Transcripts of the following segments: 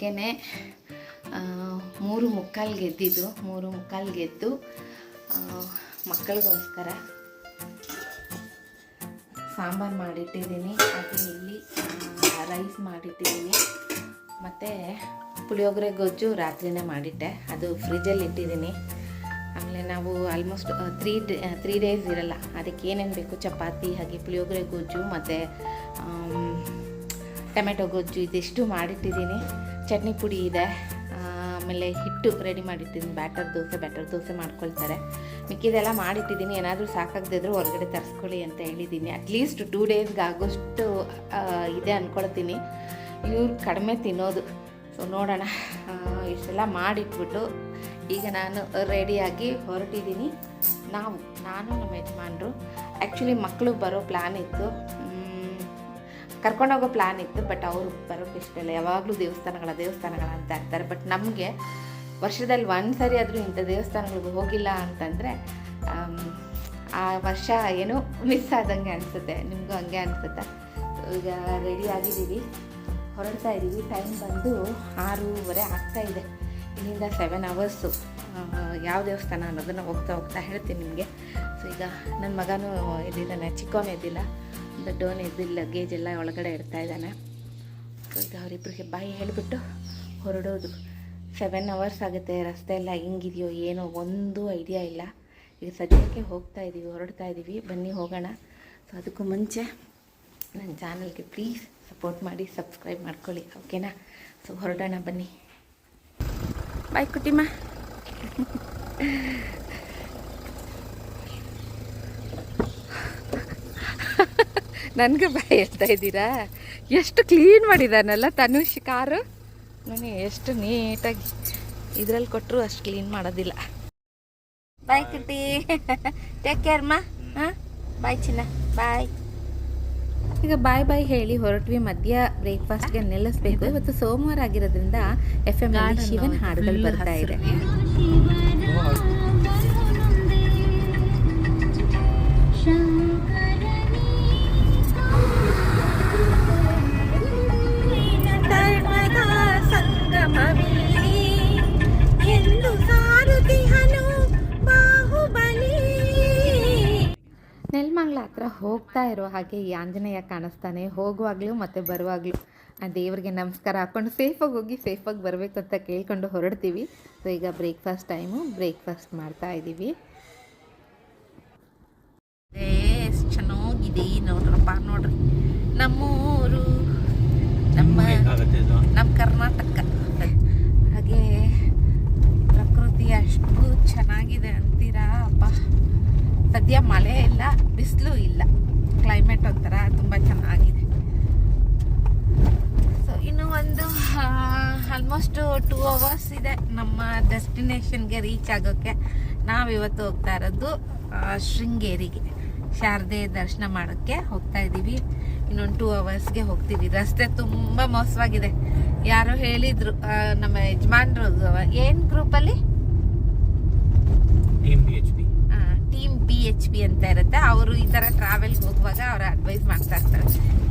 ಬೆಳಗ್ಗೆನೆ ಮೂರು ಮುಕ್ಕಾಲು ಗೆದ್ದಿದ್ದು, ಮೂರು ಮುಕ್ಕಾಲು ಗೆದ್ದು ಮಕ್ಕಳಿಗೋಸ್ಕರ ಸಾಂಬಾರು ಮಾಡಿಟ್ಟಿದ್ದೀನಿ. ಅದು ಇಲ್ಲಿ ರೈಸ್ ಮಾಡಿಟ್ಟಿದ್ದೀನಿ. ಮತ್ತು ಪುಳಿಯೋಗರೆ ಗೊಜ್ಜು ರಾತ್ರಿನೇ ಮಾಡಿಟ್ಟೆ. ಅದು ಫ್ರಿಜ್ಜಲ್ಲಿ ಇಟ್ಟಿದ್ದೀನಿ. ಆಮೇಲೆ ನಾವು almost three day three days ಇರಲ್ಲ. ಅದಕ್ಕೆ ಏನೇನು ಬೇಕು? ಚಪಾತಿ, ಹಾಗೆ ಪುಳಿಯೋಗರೆ ಗೊಜ್ಜು, ಮತ್ತು ಟೊಮೆಟೊ ಗೊಜ್ಜು, ಇದಿಷ್ಟು ಮಾಡಿಟ್ಟಿದ್ದೀನಿ. ಚಟ್ನಿ ಪುಡಿ ಇದೆ ಆಮೇಲೆ ಹಿಟ್ಟು ರೆಡಿ ಮಾಡಿಟ್ಟಿದ್ದೀನಿ. ಬ್ಯಾಟರ್ ದೋಸೆ ಬ್ಯಾಟರ್ ದೋಸೆ ಮಾಡ್ಕೊಳ್ತಾರೆ. ಮಿಕ್ಕಿದೆಲ್ಲ ಮಾಡಿಟ್ಟಿದ್ದೀನಿ. ಏನಾದರೂ ಸಾಕಾಗದಿದ್ರು ಹೊರಗಡೆ ತರಿಸ್ಕೊಳ್ಳಿ ಅಂತ ಹೇಳಿದ್ದೀನಿ. ಅಟ್ಲೀಸ್ಟ್ ಟೂ ಡೇಸ್ಗೆ ಆಗೋಷ್ಟು ಇದೆ ಅಂದ್ಕೊಳ್ತೀನಿ ಇವ್ರು ಕಡಿಮೆ ತಿನ್ನೋದು. ಸೊ ನೋಡೋಣ. ಇಷ್ಟೆಲ್ಲ ಮಾಡಿಟ್ಬಿಟ್ಟು ಈಗ ನಾನು ರೆಡಿಯಾಗಿ ಹೊರಟಿದ್ದೀನಿ. ನಾವು, ನಾನು ನಮ್ಮ ಯಜಮಾನರು. ಆ್ಯಕ್ಚುಲಿ ಮಕ್ಕಳು ಬರೋ ಪ್ಲ್ಯಾನ್ ಇತ್ತು. ಕರ್ಕೊಂಡೋಗೋ ಪ್ಲ್ಯಾನ್ ಇತ್ತು ಬಟ್ ಅವರು ಬರೋಕ್ಕೆ ಇಷ್ಟ ಇಲ್ಲ. ಯಾವಾಗಲೂ ದೇವಸ್ಥಾನಗಳ ದೇವಸ್ಥಾನಗಳ ಅಂತ ಇರ್ತಾರೆ. ಬಟ್ ನಮಗೆ ವರ್ಷದಲ್ಲಿ ಒಂದು ಸರಿ ಆದರೂ ಇಂಥ ದೇವಸ್ಥಾನಗಳಿಗೆ ಹೋಗಿಲ್ಲ ಅಂತಂದರೆ ಆ ವರ್ಷ ಏನೋ ಮಿಸ್ ಆದಂಗೆ ಅನಿಸುತ್ತೆ. ನಿಮಗೂ ಹಂಗೆ ಅನಿಸುತ್ತೆ? ಈಗ ರೆಡಿ ಆಗಿದ್ದೀವಿ. ಹೊರಡ್ತಾ ಇದ್ದೀವಿ ಟೈಮ್ ಬಂದು ಆರೂವರೆ ಆಗ್ತಾ ಇದೆ. ಇಲ್ಲಿಂದ ಸೆವೆನ್ ಅವರ್ಸು ಯಾವ ದೇವಸ್ಥಾನ ಅನ್ನೋದನ್ನು ಹೋಗ್ತಾ ಹೋಗ್ತಾ ಹೇಳ್ತೀನಿ ನಿಮಗೆ. ಸೊ ಈಗ ನನ್ನ ಮಗನೂ ಇದ್ದಿದ್ದಾನೆ ಚಿಕ್ಕವನೇ ಎದ್ದಿಲ್ಲ ದೊಡ್ಡವನು ಇದ್ದು ಲಗೇಜ್ ಎಲ್ಲ ಒಳಗಡೆ ಇಡ್ತಾ ಇದ್ದಾನೆ. ಈಗ ಅವರಿಬ್ಬರಿಗೆ ಬಾಯಿ ಹೇಳಿಬಿಟ್ಟು ಹೊರಡೋದು. ಸೆವೆನ್ ಅವರ್ಸ್ ಆಗುತ್ತೆ, ರಸ್ತೆ ಎಲ್ಲ ಹೆಂಗಿದೆಯೋ ಏನೋ ಒಂದು ಐಡಿಯಾ ಇಲ್ಲ. ಈಗ ಸದ್ಯಕ್ಕೆ ಹೋಗ್ತಾ ಇದ್ದೀವಿ ಹೊರಡ್ತಾ ಇದ್ದೀವಿ ಬನ್ನಿ ಹೋಗೋಣ. ಸೊ ಅದಕ್ಕೂ ಮುಂಚೆ ನನ್ನ ಚಾನಲ್ಗೆ ಪ್ಲೀಸ್ ಸಪೋರ್ಟ್ ಮಾಡಿ ಸಬ್ಸ್ಕ್ರೈಬ್ ಮಾಡ್ಕೊಳ್ಳಿ ಓಕೆನಾ ಸೊ ಹೊರಡೋಣ, ಬನ್ನಿ. ಬಾಯ್ ಕುಟಿಮ್ಮ ನನಗೆ ಭಯ ಹೇಳ್ತಾ ಇದ್ದೀರಾ? ಎಷ್ಟು ಕ್ಲೀನ್ ಮಾಡಿದಾನಲ್ಲ ತನುಷ್ ಕಾರು? ನೋಡಿ ಎಷ್ಟು ನೀಟಾಗಿ ಇದರಲ್ಲಿ ಕೊಟ್ಟರು ಅಷ್ಟು ಕ್ಲೀನ್ ಮಾಡೋದಿಲ್ಲ. ಬಾಯ್ ಕಟ್ಟಿ ಟೇಕ್ ಕೇರ್ ಮಾ. ಹಾಂ? ಬಾಯ್ ಚಿನ್ನ. ಬಾಯ್ ಈಗ ಬಾಯ್ ಬಾಯ್ ಹೇಳಿ ಹೊರಟ್ವಿ ಮಧ್ಯ ಬ್ರೇಕ್ಫಾಸ್ಟ್ಗೆ ನಿಲ್ಲಿಸ್ಬೇಕು ಇವತ್ತು ಸೋಮವಾರ ಆಗಿರೋದ್ರಿಂದ ಎಫ್ ಎಂ ಶಿವನ್ ಹಾಡುಗಳು ಬರ್ತಾ ಇದೆ. ನೆಲ್ಮಂಗ್ಲ ಹತ್ರ ಹೋಗ್ತಾ ಇರೋ ಹಾಗೆ ಈ ಆಂಜನೇಯ ಕಾಣಿಸ್ತಾನೆ. ಹೋಗುವಾಗಲೂ ಮತ್ತು ಬರುವಾಗಲೂ. ಆ ದೇವರಿಗೆ ನಮಸ್ಕಾರ ಹಾಕ್ಕೊಂಡು ಸೇಫಾಗಿ ಹೋಗಿ ಸೇಫಾಗಿ ಬರಬೇಕು ಅಂತ ಕೇಳ್ಕೊಂಡು ಹೊರಡ್ತೀವಿ. ಸೊ ಈಗ ಬ್ರೇಕ್ಫಾಸ್ಟ್ ಟೈಮು ಬ್ರೇಕ್ಫಾಸ್ಟ್ ಮಾಡ್ತಾ ಇದ್ದೀವಿ ಎಷ್ಟು ಚೆನ್ನಾಗಿದೆ ನೋಡ್ರಪ್ಪ, ನೋಡ್ರಿ. ನಮ್ಮ ನಮ್ಮ ಕರ್ನಾಟಕ ಹಾಗೆ ಪ್ರಕೃತಿ ಅಷ್ಟು ಚೆನ್ನಾಗಿದೆ ಅಂತೀರಾ ಅಪ್ಪ ಸದ್ಯ ಮಳೆ ಇಲ್ಲ, ಬಿಸಿಲು ಇಲ್ಲ. ಕ್ಲೈಮೇಟ್ ಒಂಥರ ತುಂಬ ಚೆನ್ನಾಗಿದೆ. ಸೊ ಇನ್ನು ಒಂದು ಆಲ್ಮೋಸ್ಟ್ ಟೂ ಅವರ್ಸ್ ಇದೆ ನಮ್ಮ ಡೆಸ್ಟಿನೇಷನ್ಗೆ ರೀಚ್ ಆಗೋಕ್ಕೆ. ನಾವಿವತ್ತು ಹೋಗ್ತಾ ಇರೋದು ಶೃಂಗೇರಿಗೆ. ಶಾರದೆ ದರ್ಶನ ಮಾಡೋಕ್ಕೆ ಹೋಗ್ತಾ ಇದ್ದೀವಿ. ಇನ್ನೊಂದು ಟೂ ಅವರ್ಸ್ಗೆ ಹೋಗ್ತೀವಿ. ರಸ್ತೆ ತುಂಬ ಮೋಸವಾಗಿದೆ. ಯಾರೋ ಹೇಳಿದ್ರು ನಮ್ಮ ಯಜಮಾನ್ರು, ಏನು ಗ್ರೂಪಲ್ಲಿ ಬಿ ಎಚ್ ಪಿ ಅಂತ ಇರುತ್ತೆ. ಅವರು ಈ ಥರ ಟ್ರಾವೆಲ್ಗೆ ಹೋಗುವಾಗ ಅವ್ರು ಅಡ್ವೈಸ್ ಮಾಡ್ತಾ ಇರ್ತಾರೆ.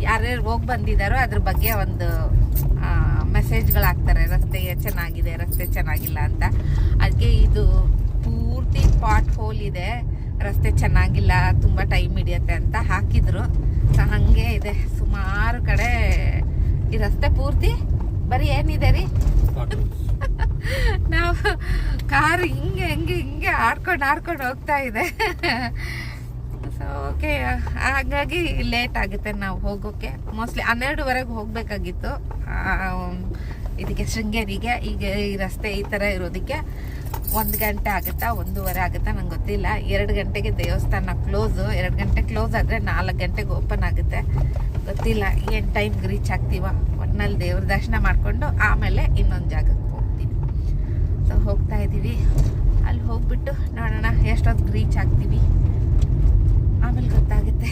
ಯಾರ್ಯಾರು ಹೋಗಿ ಬಂದಿದ್ದಾರೋ ಅದ್ರ ಬಗ್ಗೆ ಒಂದು ಮೆಸೇಜ್ಗಳಾಗ್ತಾರೆ ರಸ್ತೆ ಚೆನ್ನಾಗಿದೆ, ರಸ್ತೆ ಚೆನ್ನಾಗಿಲ್ಲ ಅಂತ. ಅದಕ್ಕೆ ಇದು ಪೂರ್ತಿ ಪಾಟ್ ಹೋಲ್ ಇದೆ. ರಸ್ತೆ ಚೆನ್ನಾಗಿಲ್ಲ, ತುಂಬ ಟೈಮ್ ಹಿಡಿಯುತ್ತೆ ಅಂತ ಹಾಕಿದ್ರು. ಹಾಗೆ ಇದೆ. ಸುಮಾರು ಕಡೆ ಈ ರಸ್ತೆ ಪೂರ್ತಿ. ಬರೀ ಏನಿದೆ ರೀ? ನಾವು ಕಾರ್ ಹಿಂಗೆ, ಹಂಗೆ, ಹಿಂಗೆ ಆಡ್ಕೊಂಡು ಆಡ್ಕೊಂಡು ಹೋಗ್ತಾ ಇದೆ. ಸೊ ಓಕೆ ಹಾಗಾಗಿ ಲೇಟ್ ಆಗುತ್ತೆ ನಾವು ಹೋಗೋಕ್ಕೆ ಮೋಸ್ಟ್ಲಿ ಹನ್ನೆರಡುವರೆಗೆ ಹೋಗಬೇಕಾಗಿತ್ತು. ಇದಕ್ಕೆ ಶೃಂಗೇರಿಗೆ, ಈಗ ಈ ರಸ್ತೆ ಈ ಥರ ಇರೋದಕ್ಕೆ ಒಂದು ಗಂಟೆ ಆಗುತ್ತಾ, ಒಂದೂವರೆ ಆಗುತ್ತಾ ನಂಗೆ ಗೊತ್ತಿಲ್ಲ. ಎರಡು ಗಂಟೆಗೆ ದೇವಸ್ಥಾನ ಕ್ಲೋಸು ಎರಡು ಗಂಟೆ ಕ್ಲೋಸ್ ಆದರೆ ನಾಲ್ಕು ಗಂಟೆಗೆ ಓಪನ್ ಆಗುತ್ತೆ. ಗೊತ್ತಿಲ್ಲ, ಏನು ಟೈಮ್ಗೆ ರೀಚ್ ಆಗ್ತೀವ. ಒಟ್ನಲ್ಲಿ ದೇವ್ರ ದರ್ಶನ ಮಾಡಿಕೊಂಡು ಆಮೇಲೆ ಇನ್ನೊಂದು ಜಾಗಕ್ಕೆ ಸೊ ಹೋಗ್ತಾ ಇದ್ದೀವಿ. ಅಲ್ಲಿ ಹೋಗ್ಬಿಟ್ಟು ನೋಡೋಣ, ಎಷ್ಟೊತ್ತಿಗೆ ರೀಚ್ ಆಗ್ತೀವಿ. ಆಮೇಲೆ ಗೊತ್ತಾಗುತ್ತೆ.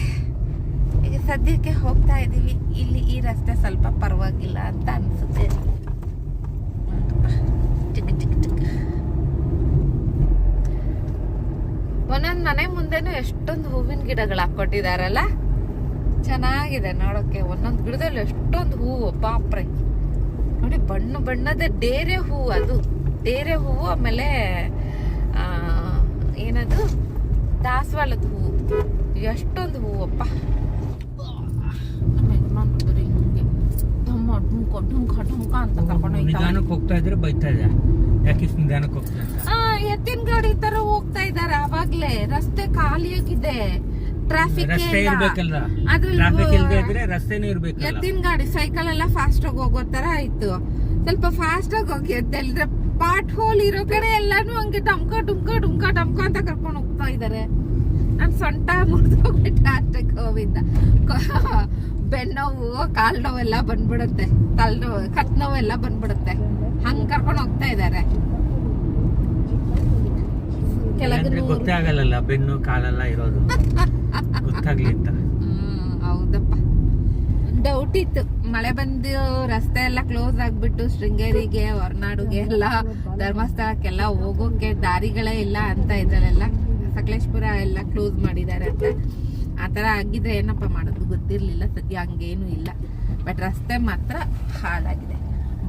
ಈಗ ಸದ್ಯಕ್ಕೆ ಹೋಗ್ತಾ ಇದ್ದೀವಿ. ಇಲ್ಲಿ ಈ ರಸ್ತೆ ಸ್ವಲ್ಪ ಪರವಾಗಿಲ್ಲ ಅಂತ ಅನಿಸುತ್ತೆ. ಚಿಕ್ಕ ಚಿಕ್ಕ ಚಿಕ್ಕ. ಒಂದೊಂದು ಮನೆ ಮುಂದೆನೂ ಎಷ್ಟೊಂದು ಹೂವಿನ ಗಿಡಗಳು ಹಾಕ್ಕೊಟ್ಟಿದಾರಲ್ಲ? ಚೆನ್ನಾಗಿದೆ ನೋಡೋಕೆ. ಒಂದೊಂದು ಗಿಡದಲ್ಲಿ ಎಷ್ಟೊಂದು ಹೂವು. ಪಾಪ್ರೆ. ನೋಡಿ ಬಣ್ಣ ಬಣ್ಣದ ಡೇರೆ ಹೂವು ಅದು. ಡೇರೆ ಹೂವು ಆಮೇಲೆ ಆ, ಏನದು? ದಾಸವಾಳದ ಹೂವು. ಎಷ್ಟೊಂದು ಹೂವಪ್ಪ ನಮ್ಮ ಯಜಮಾನ್ರು ಹಿಂಗೆ ಢಮ್ಮ ಢುಂಕ ಢುಂಕ ಢುಂಕ ಅಂತ ಕರ್ಕೊಂಡು ಹೋಯ್ತಾವ್ರೆ. ನಿಧಾನಕ್ಕೆ ಹೋಗ್ತಾ ಇದ್ರೆ ಬೈತಾ ಇದೆ. ಯಾಕೆ ಇಷ್ಟು ನಿಧಾನಕ್ಕೆ ಹೋಗ್ತಾ ಅಂತ ಆ, ಎತ್ತಿನ ಗಾಡಿ ತರ ಹೋಗ್ತಾ ಇದಾರೆ ಅವಾಗ್ಲೇ ರಸ್ತೆ ಖಾಲಿಯಾಗಿದೆ. ಟ್ರಾಫಿಕ್ ರಸ್ತೆ ಇರ್ಬೇಕಲ್ಲ. ಅದ್ರಲ್ಲಿ ಟ್ರಾಫಿಕ್ ಇಲ್ದೇ ಇದ್ರೆ ರಸ್ತೆನೂ ಇರ್ಬೇಕಲ್ಲ. ಎತ್ತಿನ ಗಾಡಿ ಸೈಕಲ್ ಎಲ್ಲ ಫಾಸ್ಟ್ ಆಗಿ ಹೋಗೋ ತರ ಆಯ್ತು. ಸ್ವಲ್ಪ ಫಾಸ್ಟ್ ಆಗಿ ಹೋಗಿ ಎದ್ದೆಲ್ದ್ರೆ ಪಾಟ್ ಹೋಲ್ ಇರೋ ಕಡೆ ಎಲ್ಲಾನು ಹಂಗೆ ಡಮ್ಕ ಡುಮ್ಕ ಡುಮ್ಕ ಡಮ್ಕ ಅಂತ ಕರ್ಕೊಂಡು ಹೋಗ್ತಾ ಇದಾರೆ. ನಾನು ಸೊಂಟ ಮುರಿದೋಗ್ಬಿಟ್ಟ ಅಷ್ಟೇ ಕೋವಿಂದ. ಬೆನ್ನೋವು ಕಾಲ್ ನೋವೆಲ್ಲ ಬಂದ್ಬಿಡುತ್ತೆ. ತಲೆನೋವು ಕತ್ ನೋವೆಲ್ಲ ಬಂದ್ಬಿಡುತ್ತೆ. ಹಂಗ್ ಕರ್ಕೊಂಡು ಹೋಗ್ತಾ ಗೊತ್ತಾಗಲ್ಲ ಗೊತ್ತೇ ಆಗಲ್ಲ ಬೆನ್ನು ಕಾಲೆಲ್ಲ ಇರೋದು. ಗೊತ್ತಾಗ್ಲಿ ಅಂತ. ಡೌಟ್ ಇತ್ತು ಮಳೆ ಬಂದು ರಸ್ತೆ ಎಲ್ಲ ಕ್ಲೋಸ್ ಆಗ್ಬಿಟ್ಟು ಶೃಂಗೇರಿಗೆ, ಹೊರನಾಡುಗೆ ಎಲ್ಲ ಧರ್ಮಸ್ಥಳಕ್ಕೆಲ್ಲ ಹೋಗೋಕೆ ದಾರಿಗಳೇ ಇಲ್ಲ ಅಂತ ಇದ್ರಲ್ಲೆಲ್ಲ ಸಕಲೇಶ್ಪುರ ಎಲ್ಲ ಕ್ಲೋಸ್ ಮಾಡಿದ್ದಾರೆ ಅಂತ. ಆ ಥರ ಆಗಿದ್ರೆ ಏನಪ್ಪ ಮಾಡೋದು? ಗೊತ್ತಿರಲಿಲ್ಲ. ಸದ್ಯ ಹಂಗೇನು ಇಲ್ಲ. ಬಟ್ ರಸ್ತೆ ಮಾತ್ರ ಹಾಳಾಗಿದೆ.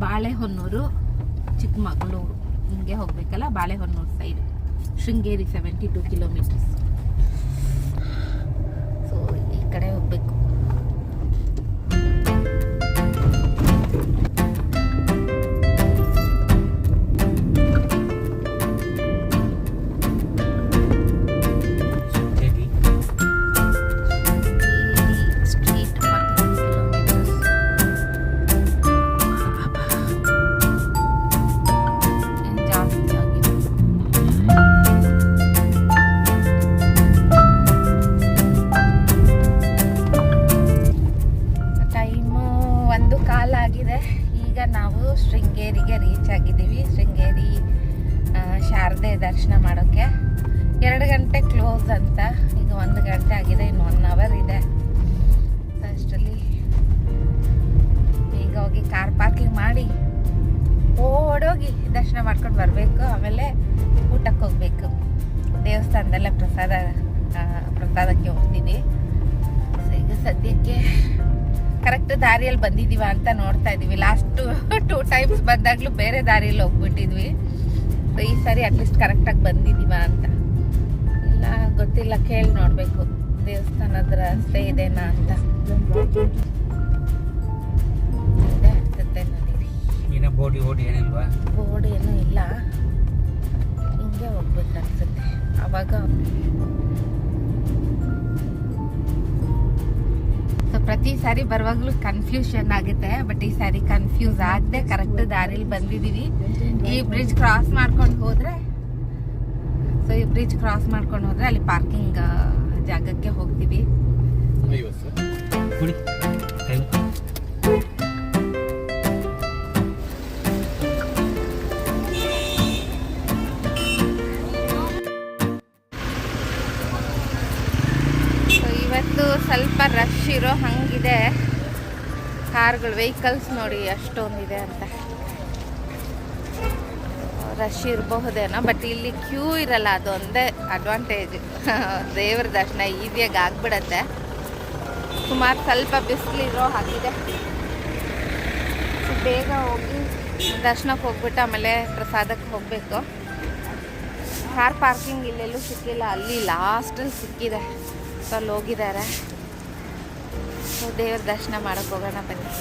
ಬಾಳೆಹೊನ್ನೂರು, ಚಿಕ್ಕಮಗಳೂರು. ಹಿಂಗೆ ಹೋಗ್ಬೇಕಲ್ಲ? Balehonnur side Sringeri seventy two kilometres so ಈ ಕಡೆ ಹೋಗ್ಬೇಕು. ಕರೆಕ್ಟ್ ದಾರಿಯಲ್ಲಿ ಬಂದಿದೀವ ಅಂತ ನೋಡ್ತಾ ಇದೀವಿ. ಲಾಸ್ಟ್ ಟೂ ಟೈಮ್ಸ್ ಬಂದಾಗ್ಲೂ ಬೇರೆ ದಾರಿಯಲ್ಲಿ ಹೋಗ್ಬಿಟ್ಟಿದ್ವಿ. ಈ ಸಾರಿ ಅಟ್ಲೀಸ್ಟ್ ಕರೆಕ್ಟಾಗಿ ಬಂದಿದೀವ ಅಂತ. ಇಲ್ಲ ಗೊತ್ತಿಲ್ಲ ಕೇಳಿ ನೋಡಬೇಕು. ದೇವಸ್ಥಾನದ ರಸ್ತೆ ಇದೆನಾ ಅಂತ. ಬೋಡಿ ಓಡಿ ಏನಿಲ್ವಾ? ಬೋರ್ಡ್ ಏನೂ ಇಲ್ಲ. ಹಿಂಗೆ ಹೋಗ್ಬೇಕು ಅನ್ಸುತ್ತೆ. ಅವಾಗ ಪ್ರತಿ ಸಾರಿ ಬರುವಾಗಲೂ ಕನ್ಫ್ಯೂಷನ್ ಆಗುತ್ತೆ ಬಟ್ ಈ ಸಾರಿ ಕನ್ಫ್ಯೂಸ್ ಆಗದೆ ಕರೆಕ್ಟ್ ದಾರಿಲಿ ಬಂದಿದ್ದೀವಿ ಈ ಬ್ರಿಡ್ಜ್ ಕ್ರಾಸ್ ಮಾಡ್ಕೊಂಡು ಹೋದ್ರೆ ಸೊ ಈ ಬ್ರಿಡ್ಜ್ ಕ್ರಾಸ್ ಮಾಡ್ಕೊಂಡು ಹೋದ್ರೆ ಅಲ್ಲಿ ಪಾರ್ಕಿಂಗ್ ಜಾಗಕ್ಕೆ ಹೋಗ್ತೀವಿ. ಸ್ವಲ್ಪ ರಶ್ ಇರೋ ಹಂಗಿದೆ. ಕಾರ್ಗಳು ವೆಹಿಕಲ್ಸ್ ನೋಡಿ ಅಷ್ಟೊಂದಿದೆ ಅಂತ. ರಶ್ ಇರಬಹುದೇನೋ ಬಟ್ ಇಲ್ಲಿ ಕ್ಯೂ ಇರಲ್ಲ, ಅದೊಂದೇ ಅಡ್ವಾಂಟೇಜ್ ದೇವ್ರ ದರ್ಶನ ಈಸಿಯಾಗಿ ಆಗ್ಬಿಡತ್ತೆ. ಸುಮಾರು ಸ್ವಲ್ಪ ಬಿಸಿಲಿರೋ ಹಾಗಿದೆ. ಬೇಗ ಹೋಗಿ ದರ್ಶನಕ್ಕೆ ಹೋಗ್ಬಿಟ್ಟು ಆಮೇಲೆ ಪ್ರಸಾದಕ್ಕೆ ಹೋಗಬೇಕು. ಕಾರ್ ಪಾರ್ಕಿಂಗ್ ಇಲ್ಲೆಲ್ಲೂ ಸಿಕ್ಕಿಲ್ಲ, ಅಲ್ಲಿ ಲಾಸ್ಟಲ್ಲಿ ಸಿಕ್ಕಿದೆ. ಸೊ ಅಲ್ಲಿ ಹೋಗಿದ್ದಾರೆ. ದೇವ್ರ ದರ್ಶನ ಮಾಡಕ್ಕೆ ಹೋಗೋಣ ಬನ್ನಿ.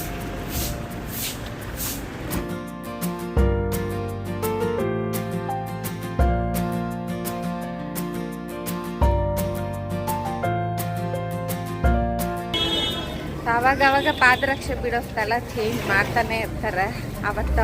ಅವಾಗ ಅವಾಗ ಪಾದರಕ್ಷೆ ಬಿಡೋ ಸ್ಥಳ ಚೇಂಜ್ ಮಾಡ್ತಾನೆ ಇರ್ತಾರೆ. ಅವತ್ತ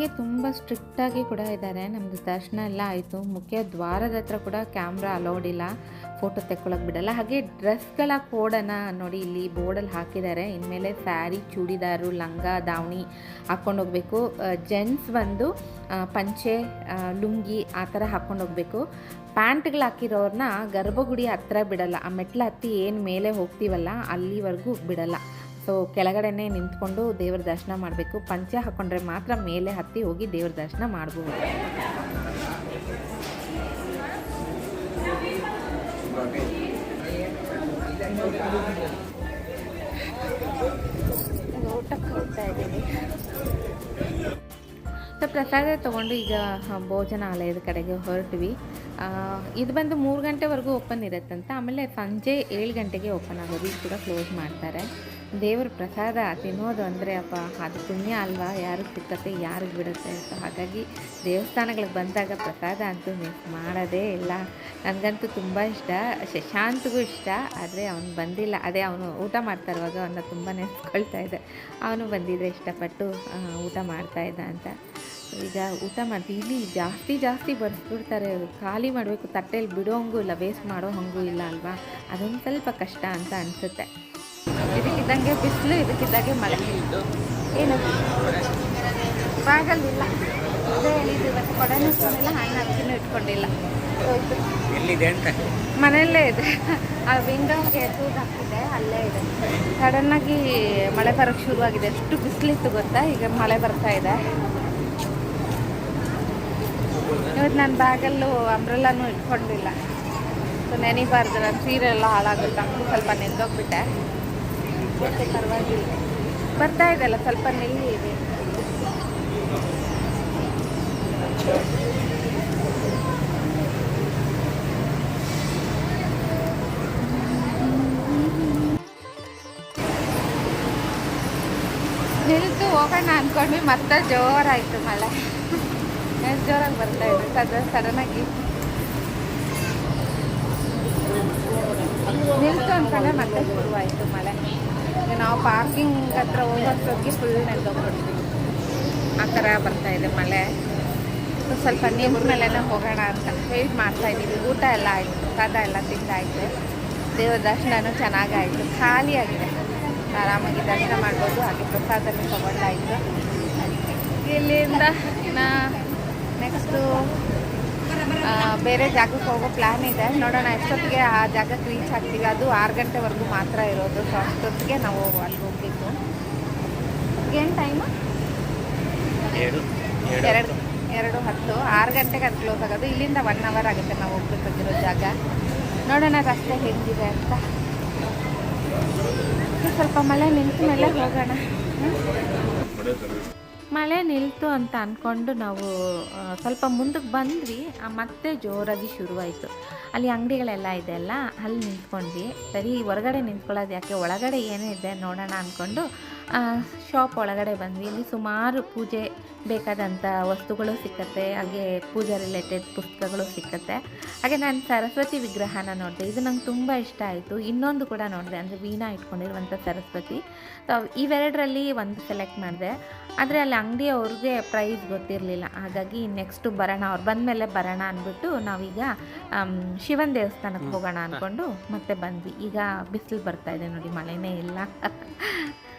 ಹಾಗೆ ತುಂಬ ಸ್ಟ್ರಿಕ್ಟಾಗಿ ಕೂಡ ಇದ್ದಾರೆ. ನಮ್ಮದು ದರ್ಶನ ಎಲ್ಲ ಆಯಿತು. ಮುಖ್ಯ ದ್ವಾರದ ಹತ್ರ ಕೂಡ ಕ್ಯಾಮ್ರಾ ಅಲೌಡ್ ಇಲ್ಲ. ಫೋಟೋ ತೆಕ್ಕೊಳ್ಳೋಕೆ ಬಿಡಲ್ಲ. ಹಾಗೆ ಡ್ರೆಸ್ಗಳ ಕೋಡನ್ನು ನೋಡಿ ಇಲ್ಲಿ ಬೋರ್ಡಲ್ಲಿ ಹಾಕಿದ್ದಾರೆ. ಇನ್ಮೇಲೆ ಸ್ಯಾರಿ ಚೂಡಿದಾರು, ಲಂಗ, ದಾವಣಿ ಹಾಕ್ಕೊಂಡು ಹೋಗಬೇಕು. ಜೆಂಟ್ಸ್ ಬಂದು ಪಂಚೆ ಲುಂಗಿ ಆ ಥರ ಹಾಕ್ಕೊಂಡು ಹೋಗಬೇಕು. ಪ್ಯಾಂಟ್ಗಳು ಹಾಕಿರೋರನ್ನ ಗರ್ಭಗುಡಿ ಹತ್ರ ಬಿಡಲ್ಲ. ಆ ಮೆಟ್ಲು ಹತ್ತಿ ಏನು ಮೇಲೆ ಹೋಗ್ತೀವಲ್ಲ ಅಲ್ಲಿವರೆಗೂ ಬಿಡಲ್ಲ. ಸೊ ಕೆಳಗಡೆನೇ ನಿಂತ್ಕೊಂಡು ದೇವರ ದರ್ಶನ ಮಾಡಬೇಕು. ಪಂಚೆ ಹಾಕ್ಕೊಂಡ್ರೆ ಮಾತ್ರ ಮೇಲೆ ಹತ್ತಿ ಹೋಗಿ ದೇವರ ದರ್ಶನ ಮಾಡಬಹುದು ಊಟಕ್ಕೆ ಹೋಗ್ತಾ ಸೊ ಪ್ರಸಾದ ತಗೊಂಡು ಈಗ ಭೋಜನಾಲಯದ ಕಡೆಗೆ ಹೊರಟ್ವಿ. ಇದು ಬಂದು ಮೂರು ಗಂಟೆವರೆಗೂ ಓಪನ್ ಇರುತ್ತಂತ. ಆಮೇಲೆ ಸಂಜೆ ಏಳು ಗಂಟೆಗೆ ಓಪನ್ ಆಗೋದು. ಇದು ಕೂಡ ಕ್ಲೋಸ್ ಮಾಡ್ತಾರೆ. ದೇವ್ರ ಪ್ರಸಾದ ತಿನ್ನೋದು ಅಂದರೆ ಅಪ್ಪ, ಅದು ಪುಣ್ಯ ಅಲ್ವಾ? ಯಾರು ಸಿಕ್ಕತ್ತೆ, ಯಾರಿಗೆ ಬಿಡುತ್ತೆ ಅಂತ. ಹಾಗಾಗಿ ದೇವಸ್ಥಾನಗಳಿಗೆ ಬಂದಾಗ ಪ್ರಸಾದ ಅಂತೂ ಮಿಸ್ ಮಾಡೋದೇ ಇಲ್ಲ. ನನಗಂತೂ ತುಂಬ ಇಷ್ಟ. ಶಶಾಂತ್ಗೂ ಇಷ್ಟ. ಆದರೆ ಅವನು ಬಂದಿಲ್ಲ. ಅದೇ ಅವನು ಊಟ ಮಾಡ್ತಾ ಇರುವಾಗ ಅವನ್ನ ತುಂಬ ನೆನೆಸ್ಕೊಳ್ತಾ ಇದ್ದೆ. ಅವನು ಬಂದಿದ್ದರೆ ಇಷ್ಟಪಟ್ಟು ಊಟ ಮಾಡ್ತಾ ಇದ್ದ ಅಂತ. ಈಗ ಊಟ ಮಾಡ್ತೀವಿ ಇಲ್ಲಿ ಜಾಸ್ತಿ ಜಾಸ್ತಿ ಬಡಿಸ್ಬಿಡ್ತಾರೆ ಖಾಲಿ ಮಾಡಬೇಕು ತಟ್ಟೆಯಲ್ಲಿ ಬಿಡೋ ಹಂಗೂ ಇಲ್ಲ ವೇಸ್ಟ್ ಮಾಡೋ ಹಂಗೂ ಇಲ್ಲ ಅಲ್ವಾ? ಅದೊಂದು ಸ್ವಲ್ಪ ಕಷ್ಟ ಅಂತ ಅನಿಸುತ್ತೆ. ಇದಕ್ಕಿದ್ದಂಗೆ ಬಿಸಿಲು ಇದಕ್ಕಿದ್ದಂಗೆ ಮಳೆ. ಏನು? ಬಾಗಲ್ಲಿಲ್ಲ ಅದೇ ಹೇಳಿದ್ದು ಇವತ್ತು ಕೊಡೆನೂ ಇಟ್ಕೊಂಡಿಲ್ಲ ಹಣ್ಣು ಅಕ್ಕಿನೂ ಇಟ್ಕೊಂಡಿಲ್ಲ. ಎಲ್ಲಿದೆ ಅಂತ? ಮನೆಯಲ್ಲೇ ಇದೆ. ಆ ವಿಂಡೋಗೆ ತೂದು ಹಾಕಿದೆ ಅಲ್ಲೇ ಇದೆ. ಸಡನ್ನಾಗಿ ಮಳೆ ಬರೋಕ್ಕೆ ಶುರುವಾಗಿದೆ. ಎಷ್ಟು ಬಿಸಿಲಿತ್ತು ಗೊತ್ತಾ? ಈಗ ಮಳೆ ಬರ್ತಾ ಇದೆ. ಇವತ್ತು ನಾನು ಬ್ಯಾಗಲ್ಲೂ ಅಂಬ್ರೆಲ್ಲಾನು ಇಟ್ಕೊಂಡಿಲ್ಲ. ಸೊ ನೆನಿಬಾರ್ದು ನನ್ನ ಸೀರೆ ಎಲ್ಲ ಹಾಳಾಗುತ್ತೆ? ಸ್ವಲ್ಪ ನೆಂದೋಗ್ಬಿಟ್ಟೆ ಮತ್ತೆ ಪರವಾಗಿಲ್ಲ. ಬರ್ತಾ ಇದೆಲ್ಲ ಸ್ವಲ್ಪ ನಿಲ್ಲಿ ಇದೆ. ನಿಲ್ತು ಹೋಗೋಣ ಅಂದ್ಕೊಂಡ್ವಿ ಮತ್ತೆ ಜೋರಾಯಿತು ಮಳೆ. ಎಷ್ಟು ಜೋರಾಗಿ ಬರ್ತಾ ಇದೆ, ಸದ, ಸಡನ್ನಾಗಿ. ನಿಲ್ತು ಅಂದ್ಕೊಂಡೆ ಮತ್ತೆ ಶುರುವಾಯಿತು ಮಳೆ. ನಾವು ಪಾರ್ಕಿಂಗ್ ಹತ್ರ ಹೋಗೋಷ್ಟೊತ್ತಿಗೆ ಫುಲ್ ನೆಂದೋಗ್ಬಿಡ್ತೀವಿ ಆ ಥರ ಬರ್ತಾ ಇದೆ ಮಳೆ. ಸ್ವಲ್ಪ ನೀರು ಮೇಲೆನೇ ಹೋಗೋಣ ಅಂತ ವೆಯ್ಟ್ ಮಾಡ್ತಾ ಇದ್ದೀವಿ. ಊಟ ಎಲ್ಲ ಆಯಿತು, ಪ್ರಸಾದ ಎಲ್ಲ ತಿಂದಾಯಿತು. ದೇವ್ರ ದರ್ಶನವೂ ಚೆನ್ನಾಗಾಯಿತು. ಖಾಲಿಯಾಗಿದೆ. ಆರಾಮಾಗಿ ದರ್ಶನ ಮಾಡ್ಬೋದು. ಹಾಗೆ ಪ್ರಸಾದನೂ ತಗೊಂಡಾಯಿತು. ಇಲ್ಲಿಂದ ನಾ ನೆಕ್ಸ್ಟು ಬೇರೆ ಜಾಗಕ್ಕೆ ಹೋಗೋ ಪ್ಲ್ಯಾನ್ ಇದೆ. ನೋಡೋಣ ಎಷ್ಟೊತ್ತಿಗೆ ಆ ಜಾಗಕ್ಕೆ ರೀಚ್ ಆಗ್ತೀವಿ? ಅದು ಆರು ಗಂಟೆವರೆಗೂ ಮಾತ್ರ ಇರೋದು. ಸೊ ಅಷ್ಟೊತ್ತಿಗೆ ನಾವು ಅಲ್ಲಿ ಹೋಗಬೇಕು. ಏನು ಟೈಮು ಎರಡು ಎರಡು ಹತ್ತು. ಆರು ಗಂಟೆಗೆ ಅದು ಕ್ಲೋಸ್ ಆಗೋದು. ಇಲ್ಲಿಂದ ಒನ್ ಅವರ್ ಆಗುತ್ತೆ ನಾವು ಹೋಗ್ಬೇಕಾಗಿರೋ ಜಾಗ. ನೋಡೋಣ ರಸ್ತೆ ಹೆಂಗಿದೆ ಅಂತ. ಸ್ವಲ್ಪ ಮಳೆ ನಿಂತ ಮೇಲೆ ಹೋಗೋಣ? ಮಳೆ ನಿಲ್ತು ಅಂತ ಅಂದ್ಕೊಂಡು ನಾವು ಸ್ವಲ್ಪ ಮುಂದಕ್ಕೆ ಬಂದ್ವಿ. ಮತ್ತೆ ಜೋರಾಗಿ ಶುರುವಾಯಿತು. ಅಲ್ಲಿ ಅಂಗಡಿಗಳೆಲ್ಲ ಇದೆ ಅಲ್ಲ, ಅಲ್ಲಿ ನಿಂತ್ಕೊಂಡ್ವಿ. ಸರಿ, ಹೊರಗಡೆ ನಿಂತ್ಕೊಳ್ಳೋದು ಯಾಕೆ? ಒಳಗಡೆ ಏನೇ ಇದೆ ನೋಡೋಣ ಅಂದ್ಕೊಂಡು ಶಾಪ್ ಒಳಗಡೆ ಬಂದ್ವಿ. ಇಲ್ಲಿ ಸುಮಾರು ಪೂಜೆ ಬೇಕಾದಂಥ ವಸ್ತುಗಳು ಸಿಕ್ಕತ್ತೆ. ಹಾಗೆ ಪೂಜೆ ರಿಲೇಟೆಡ್ ಪುಸ್ತಕಗಳು ಸಿಕ್ಕತ್ತೆ. ಹಾಗೆ ನಾನು ಸರಸ್ವತಿ ವಿಗ್ರಹನ ನೋಡಿದೆ. ಇದು ನಂಗೆ ತುಂಬ ಇಷ್ಟ ಆಯಿತು. ಇನ್ನೊಂದು ಕೂಡ ನೋಡಿದೆ. ಅಂದರೆ ವೀಣಾ ಇಟ್ಕೊಂಡಿರುವಂಥ ಸರಸ್ವತಿ. ಸೊ ಇವೆರಡರಲ್ಲಿ ಒಂದು ಸೆಲೆಕ್ಟ್ ಮಾಡಿದೆ. ಆದರೆ ಅಲ್ಲಿ ಅಂಗಡಿಯವ್ರಿಗೆ ಪ್ರೈಸ್ ಗೊತ್ತಿರಲಿಲ್ಲ. ಹಾಗಾಗಿ ನೆಕ್ಸ್ಟು ಬರೋಣ ಅವ್ರು ಬಂದಮೇಲೆ ಬರೋಣ ಅಂದ್ಬಿಟ್ಟು ನಾವೀಗ ಶಿವನ ದೇವಸ್ಥಾನಕ್ಕೆ ಹೋಗೋಣ ಅಂದ್ಕೊಂಡು ಮತ್ತೆ ಬಂದ್ವಿ. ಈಗ ಬಿಸಿಲು ಬರ್ತಾ ಇದೆ ನೋಡಿ ಮಳೆನೇ ಇಲ್ಲ.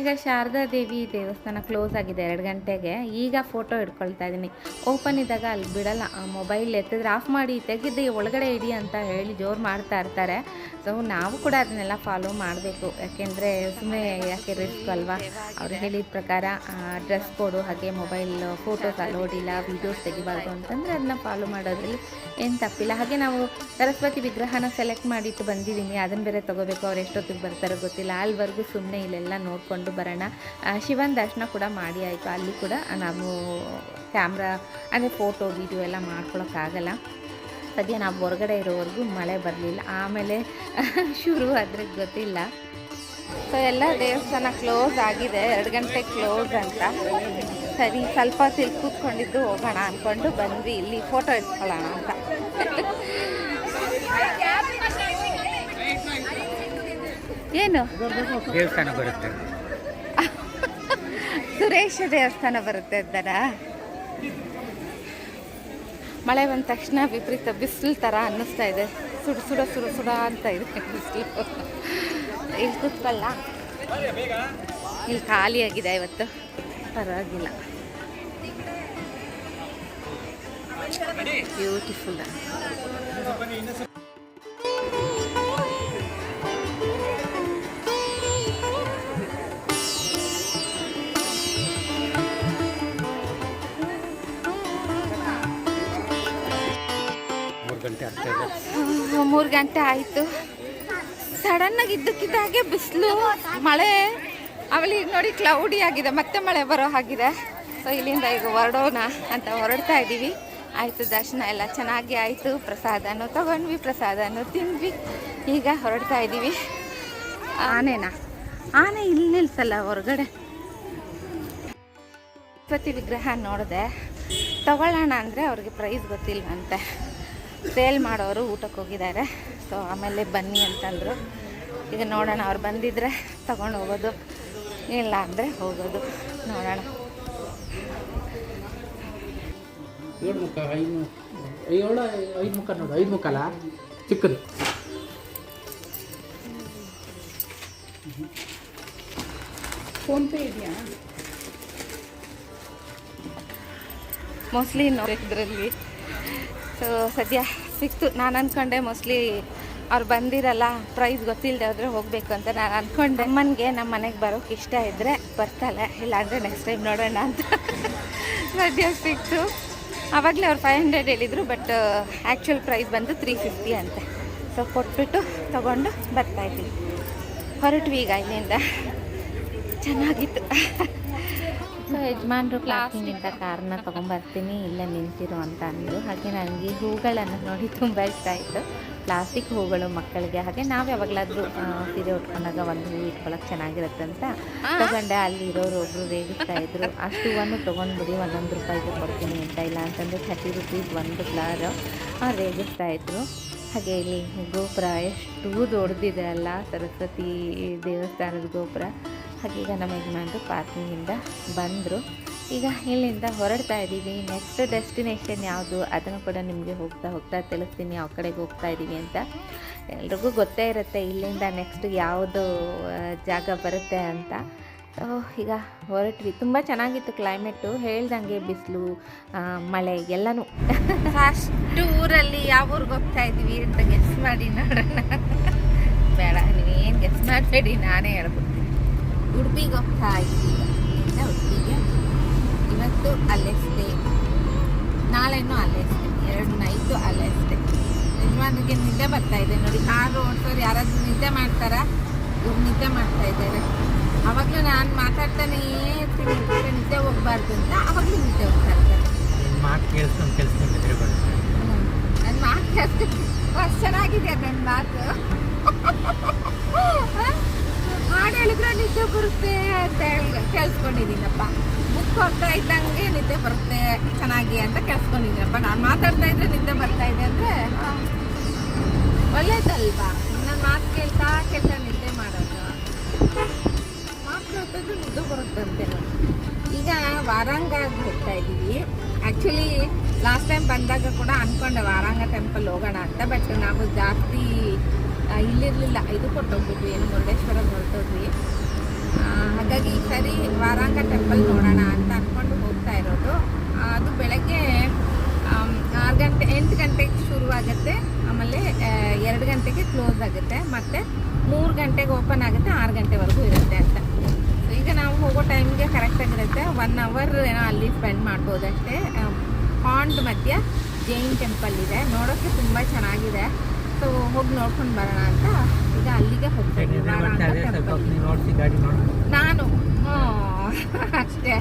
ಈಗ ಶಾರದಾ ದೇವಿ ದೇವಸ್ಥಾನ ಕ್ಲೋಸ್ ಆಗಿದೆ ಎರಡು ಗಂಟೆಗೆ. ಈಗ ಫೋಟೋ ಇಟ್ಕೊಳ್ತಾ ಇದ್ದೀನಿ ಓಪನ್ ಇದ್ದಾಗ ಅಲ್ಲಿ ಬಿಡಲ್ಲ. ಆ ಮೊಬೈಲ್ ಎತ್ತಿದ್ರೆ ಆಫ್ ಮಾಡಿ ತೆಗೆದು ಒಳಗಡೆ ಇಡಿ ಅಂತ ಹೇಳಿ ಜೋರು ಮಾಡ್ತಾ ಇರ್ತಾರೆ. ಸೊ ನಾವು ಕೂಡ ಅದನ್ನೆಲ್ಲ ಫಾಲೋ ಮಾಡಬೇಕು. ಯಾಕೆಂದರೆ ಸುಮ್ಮನೆ ಯಾಕೆ ರಿಸ್ಕ್ ಅಲ್ವಾ? ಅವ್ರು ಹೇಳಿದ ಪ್ರಕಾರ ಡ್ರೆಸ್ ಕೊಡು ಹಾಗೆ ಮೊಬೈಲ್ ಫೋಟೋಸ್ ಅಲೋಡಿಲ್ಲ ವೀಡಿಯೋಸ್ ತೆಗಿಬಾರ್ದು ಅಂತಂದರೆ ಅದನ್ನ ಫಾಲೋ ಮಾಡೋದ್ರಲ್ಲಿ ಏನು ತಪ್ಪಿಲ್ಲ. ಹಾಗೆ ನಾವು ಸರಸ್ವತಿ ವಿಗ್ರಹನ ಸೆಲೆಕ್ಟ್ ಮಾಡಿಟ್ಟು ಬಂದಿದ್ದೀನಿ ಅದನ್ನು ಬೇರೆ ತೊಗೋಬೇಕು. ಅವ್ರು ಎಷ್ಟೊತ್ತಿಗೆ ಬರ್ತಾರೋ ಗೊತ್ತಿಲ್ಲ. ಅಲ್ಲಿವರೆಗೂ ಸುಮ್ಮನೆ ಇಲ್ಲೆಲ್ಲ ನೋಡಿಕೊಂಡು ಬರೋಣ. ಆ, ಶಿವನ ದರ್ಶನ ಕೂಡ ಮಾಡಿ ಆಯಿತು. ಅಲ್ಲಿ ಕೂಡ ನಾವು ಕ್ಯಾಮ್ರಾ ಅಂದರೆ ಫೋಟೋ ವೀಡಿಯೋ ಎಲ್ಲ ಮಾಡ್ಕೊಳೋಕ್ಕಾಗಲ್ಲ. ಸದ್ಯ ನಾವು ಹೊರಗಡೆ ಇರೋವರೆಗೂ ಮಳೆ ಬರಲಿಲ್ಲ. ಆಮೇಲೆ ಶುರು ಆದರೆ ಗೊತ್ತಿಲ್ಲ. ಸೊ ಎಲ್ಲ ದೇವಸ್ಥಾನ ಕ್ಲೋಸ್ ಆಗಿದೆ. ಎರಡು ಗಂಟೆ ಕ್ಲೋಸ್ ಅಂತ. ಸರಿ ಸ್ವಲ್ಪ ಹೊತ್ತು ಇಲ್ಲಿ ಕೂತ್ಕೊಂಡಿದ್ದು ಹೋಗೋಣ ಅಂದ್ಕೊಂಡು ಬಂದ್ವಿ. ಇಲ್ಲಿ ಫೋಟೋ ಇಟ್ಕೊಳ್ಳೋಣ ಅಂತ. ಏನು? ದೇವಸ್ಥಾನ ಬರುತ್ತೆ. ಸುರೇಶ ದೇವಸ್ಥಾನ ಬರುತ್ತೆ ಅಂತಾರ ಮಳೆ ಬಂದ ತಕ್ಷಣ ವಿಪರೀತ ಬಿಸಿಲು ಥರ ಅನ್ನಿಸ್ತಾ ಇದೆ. ಸುಡು ಸುಡ ಸುಡು ಸುಡ ಅಂತ ಇದೆ ಬಿಸಿಲು. ಇಲ್ಲಿ ಕೂತ್ಕೊಳ್ಳ ಇಲ್ಲಿ ಖಾಲಿಯಾಗಿದೆ ಇವತ್ತು. ಪರವಾಗಿಲ್ಲ. ಬ್ಯೂಟಿಫುಲ್ ಆಗ್ತಾ ಇದೆ ಮೂರು ಗಂಟೆ ಆಯಿತು. ಸಡನ್ನಾಗಿ ಇದ್ದಕ್ಕಿದ್ದಾಗೆ ಬಿಸಿಲು ಮಳೆ ಆಮೇಲೆ ಈಗ ನೋಡಿ ಕ್ಲೌಡಿ ಆಗಿದೆ ಮತ್ತೆ ಮಳೆ ಬರೋ ಹಾಗಿದೆ. ಸೊ ಇಲ್ಲಿಂದ ಈಗ ಹೊರಡೋಣ ಅಂತ ಹೊರಡ್ತಾ ಇದ್ದೀವಿ ಆಯಿತು ದರ್ಶನ ಎಲ್ಲ ಚೆನ್ನಾಗಿ ಆಯಿತು. ಪ್ರಸಾದನು ತಗೊಂಡ್ವಿ ಪ್ರಸಾದನು ತಿಂದ್ವಿ. ಈಗ ಹೊರಡ್ತಾ ಇದ್ದೀವಿ ಆನೆನಾ? ಆನೆ ಇಲ್ಲಿ ನಿಲ್ಸಲ್ಲ ಹೊರಗಡೆ? ಗಣಪತಿ ವಿಗ್ರಹ ನೋಡಿದೆ. ತಗೊಳ್ಳೋಣ ಅಂದರೆ ಅವ್ರಿಗೆ ಪ್ರೈಸ್ ಗೊತ್ತಿಲ್ವಂತೆ. ಸೇಲ್ ಮಾಡೋರು ಊಟಕ್ಕೆ ಹೋಗಿದ್ದಾರೆ. ಸೊ ಆಮೇಲೆ ಬನ್ನಿ ಅಂತಂದರು. ಈಗ ನೋಡೋಣ ಅವ್ರು ಬಂದಿದ್ರೆ ತಗೊಂಡು ಹೋಗೋದು ಇಲ್ಲ ಅಂದರೆ ಹೋಗೋದು. ನೋಡೋಣ. ಏಳು ಮುಖ ಐದು ಏಳು ಐದು ಮುಖ ನೋಡು ಐದು ಮುಖ ಅಲ್ಲ? ಚಿಕ್ಕದು. ಫೋನ್ಪೇ ಇದೆಯಾ? ಮೋಸ್ಟ್ಲಿ ನೋಡಿದ್ರಲ್ಲಿ ಸೊ ಸದ್ಯ ಸಿಕ್ತು. ನಾನು ಅಂದ್ಕೊಂಡೆ ಮೋಸ್ಟ್ಲಿ ಅವ್ರು ಬಂದಿರಲ್ಲ ಪ್ರೈಸ್ ಗೊತ್ತಿಲ್ಲದೆ ಹೋದರೆ ಹೋಗಬೇಕು ಅಂತ ನಾನು ಅಂದ್ಕೊಂಡೆ ಅಮ್ಮನಿಗೆ ನಮ್ಮ ಮನೆಗೆ ಬರೋಕ್ಕೆ ಇಷ್ಟ ಇದ್ದರೆ ಬರ್ತಾಳೆ ಇಲ್ಲಾಂದರೆ ನೆಕ್ಸ್ಟ್ ಟೈಮ್ ನೋಡೋಣ ಅಂತ. ಸದ್ಯ ಸಿಕ್ತು. ಆವಾಗಲೇ ಅವ್ರು ಫೈವ್ ಹಂಡ್ರೆಡ್ ಹೇಳಿದರು ಬಟ್ ಆ್ಯಕ್ಚುಲ್ ಪ್ರೈಸ್ ಬಂದು ತ್ರೀ ಫಿಫ್ಟಿ ಅಂತೆ. ಸೊ ಕೊಟ್ಬಿಟ್ಟು ತೊಗೊಂಡು ಬರ್ತಾಯಿದ್ದೀನಿ ಹೊರಟ್ವಿ ಈಗ ಇಲ್ಲಿಂದ. ಚೆನ್ನಾಗಿತ್ತು. ಸೊ ಯಜಮಾನ್ರು ನಿಂತ ಕಾರ್ನ ತೊಗೊಂಬರ್ತೀನಿ ಇಲ್ಲ ನಿಂತಿರು ಅಂತ ಅಂದರು. ಹಾಗೆ ನನಗೆ ಹೂಗಳನ್ನು ನೋಡಿ ತುಂಬ ಇಷ್ಟ ಆಯಿತು. ಪ್ಲಾಸ್ಟಿಕ್ ಹೂಗಳು ಮಕ್ಕಳಿಗೆ. ಹಾಗೆ ನಾವು ಯಾವಾಗಲಾದರೂ ಸೀರೆ ಉಟ್ಕೊಂಡಾಗ ಒಂದು ಹೂ ಇಟ್ಕೊಳಕ್ಕೆ ಚೆನ್ನಾಗಿರುತ್ತೆ ಅಂತ ತಗೊಂಡೆ. ಅಲ್ಲಿ ಇರೋರು ಒಬ್ಬರು ರೇಗಿಸ್ತಾ ಇದ್ರು. ಅಷ್ಟು ಹೂವನ್ನು ತೊಗೊಂಡ್ಬಿಡಿ ಒಂದೊಂದು ರೂಪಾಯಿಗೆ ಕೊಡ್ತೀನಿ ಅಂತ ಇಲ್ಲ ಅಂತಂದರೆ ಥರ್ಟಿ ರುಪೀಸ್ ಒಂದು ಫ್ಲವರ್ ರೇಗಿಸ್ತಾ ಇದ್ರು. ಹಾಗೆ ಇಲ್ಲಿ ಗೋಪುರ ಎಷ್ಟು ದೊಡ್ಡದಿದೆ ಅಲ್ಲ ಸರಸ್ವತಿ ದೇವಸ್ಥಾನದ ಗೋಪುರ. ಹಾಗೆ ಈಗ ನಮ್ಮ ಯಜಮಾನರು ಪಾರ್ಕಿಂಗಿಂದ ಬಂದರು. ಈಗ ಇಲ್ಲಿಂದ ಹೊರಡ್ತಾ ಇದ್ದೀವಿ. ನೆಕ್ಸ್ಟ್ ಡೆಸ್ಟಿನೇಷನ್ ಯಾವುದು? ಅದನ್ನು ಕೂಡ ನಿಮಗೆ ಹೋಗ್ತಾ ಹೋಗ್ತಾ ತಿಳಿಸ್ತೀನಿ. ಯಾವ ಕಡೆಗೆ ಹೋಗ್ತಾ ಇದ್ದೀವಿ ಅಂತ. ಎಲ್ರಿಗೂ ಗೊತ್ತೇ ಇರುತ್ತೆ ಇಲ್ಲಿಂದ ನೆಕ್ಸ್ಟ್ ಯಾವುದು ಜಾಗ ಬರುತ್ತೆ ಅಂತ. ಈಗ ಹೊರಟ್ವಿ. ತುಂಬ ಚೆನ್ನಾಗಿತ್ತು ಕ್ಲೈಮೇಟು ಹೇಳ್ದಂಗೆ ಬಿಸಿಲು ಮಳೆ ಎಲ್ಲನೂ. ಫಸ್ಟ್ ಊರಲ್ಲಿ ಯಾವ ಊರಿಗೆ ಹೋಗ್ತಾ ಇದ್ದೀವಿ ಅಂತ ಗೆಸ್ ಮಾಡಿ ನೋಡೋಣ. ಬೇಡ, ನೀವೇನು ಗೆಸ್ ಮಾಡಬೇಡಿ, ನಾನೇ ಹೇಳ್ಬಿಡ್ತೀನಿ ಉಡುಪಿಗೆ ಹೋಗ್ತಾ ಇದ್ದೀವಿ ಇಲ್ಲಿಂದ ಉಡುಪಿಗೆ ಇವತ್ತು ಅಲ್ಲೇ ಸ್ಟೇ ನಾಳೆನೂ ಅಲ್ಲೇ ಸ್ಟೇ ಎರಡು ನೈಟು ಅಲ್ಲೇ ಸ್ಟೇ ಯಜಮಾನಿಗೆ ನಿದ್ದೆ ಬರ್ತಾ ಇದೆ ನೋಡಿ ಕಾರು ಓಡಿಸೋರು ಯಾರಾದರೂ ನಿದ್ದೆ ಮಾಡ್ತಾರಾ ಇವ್ರು ನಿದ್ದೆ ಮಾಡ್ತಾ ಇದ್ದಾರೆ ಅವಾಗಲೂ ನಾನು ಮಾತಾಡ್ತಾನೆ ಏನು ನಿದ್ದೆ ಹೋಗ್ಬಾರ್ದು ಅಂತ ಅವಾಗಲೂ ನಿದ್ದೆ ಹೋಗ್ತಾ ಇರ್ತಾರೆ ನಿನ್ನ ಮಾತು ಕೇಳಿಸ್ಕೊಂಡು ಕೇಳಿಸ್ಕೊಂಡು ನಿದ್ರೆ ಬರುತ್ತೆ ನನ್ನ ಮಾತು ಅಷ್ಟು ಅಷ್ಟು ಚೆನ್ನಾಗಿದೆ ನನ್ನ ಮಾತು ಹಾಡು ಹೇಳಿದ್ರೆ ನಿದ್ದೆ ಬರುತ್ತೆ ಅಂತ ಕೇಳಿಸ್ಕೊಂಡಿದ್ದೀನಪ್ಪ. ಬುಕ್ ಹೋಗ್ತಾ ಇದ್ದಂಗೆ ನಿದ್ದೆ ಬರುತ್ತೆ, ಚೆನ್ನಾಗಿ ಅಂತ ಕೇಳಿಸ್ಕೊಂಡಿದ್ದೀನಪ್ಪ. ನಾನು ಮಾತಾಡ್ತಾ ಇದ್ರೆ ನಿದ್ದೆ ಬರ್ತಾ ಇದೆ ಅಂದರೆ ಒಳ್ಳೇದಲ್ವಾ? ನನ್ನ ಮಾತು ಕೇಳ್ತಾ ಕೇಳ್ತಾ ನಿದ್ದೆ ಮಾಡೋದು. ಮಾತು ಹೊತ್ತಿದ್ರು ನಿದ್ದೆ ಬರುತ್ತಂತೆ ಈಗ ವಾರಾಂಗ ಹೋಗ್ತಾ ಇದ್ದೀವಿ. ಆ್ಯಕ್ಚುಲಿ ಲಾಸ್ಟ್ ಟೈಮ್ ಬಂದಾಗ ಕೂಡ ಅಂದ್ಕೊಂಡೆ ವಾರಾಂಗ ಟೆಂಪಲ್ ಹೋಗೋಣ ಅಂತ ಬಟ್ ನಾವು ಜಾಸ್ತಿ ಇಲ್ಲಿರ್ಲಿಲ್ಲ. ಇದು ಕೊಟ್ಟೋಗ್ಬಿಟ್ವಿ. ಏನು ಮುರುಡೇಶ್ವರ ಹೊರಟೋದ್ವಿ. ಹಾಗಾಗಿ ಈ ಸರಿ ವಾರಾಂಗ ಟೆಂಪಲ್ ನೋಡೋಣ ಅಂತ ಅಂದ್ಕೊಂಡು ಹೋಗ್ತಾ ಇರೋದು. ಅದು ಬೆಳಗ್ಗೆ ಆರು ಗಂಟೆ, ಎಂಟು ಗಂಟೆಗೆ ಶುರುವಾಗುತ್ತೆ. ಆಮೇಲೆ ಎರಡು ಗಂಟೆಗೆ ಕ್ಲೋಸ್ ಆಗುತ್ತೆ. ಮತ್ತು ಮೂರು ಗಂಟೆಗೆ ಓಪನ್ ಆಗುತ್ತೆ, ಆರು ಗಂಟೆವರೆಗೂ ಇರುತ್ತೆ ಅಂತ. ಈಗ ನಾವು ಹೋಗೋ ಟೈಮ್ಗೆ ಕರೆಕ್ಟಾಗಿರುತ್ತೆ ಒನ್ ಅವರ್ ಏನೋ ಅಲ್ಲಿ ಸ್ಪೆಂಡ್ ಮಾಡ್ಬೋದಷ್ಟೇ. ಪಾಂಡ್ ಮಧ್ಯ ಜೈನ್ ಟೆಂಪಲ್ ಇದೆ. ನೋಡೋಕ್ಕೆ ತುಂಬ ಚೆನ್ನಾಗಿದೆ. ಸೊ ಹೋಗಿ ನೋಡ್ಕೊಂಡು ಬರೋಣ ಅಂತ. ಈಗ ಅಲ್ಲಿಗೆ ಹೋಗ್ತಾ ಇದ್ದೀವಿ ನಾನು? ಅಷ್ಟೇ.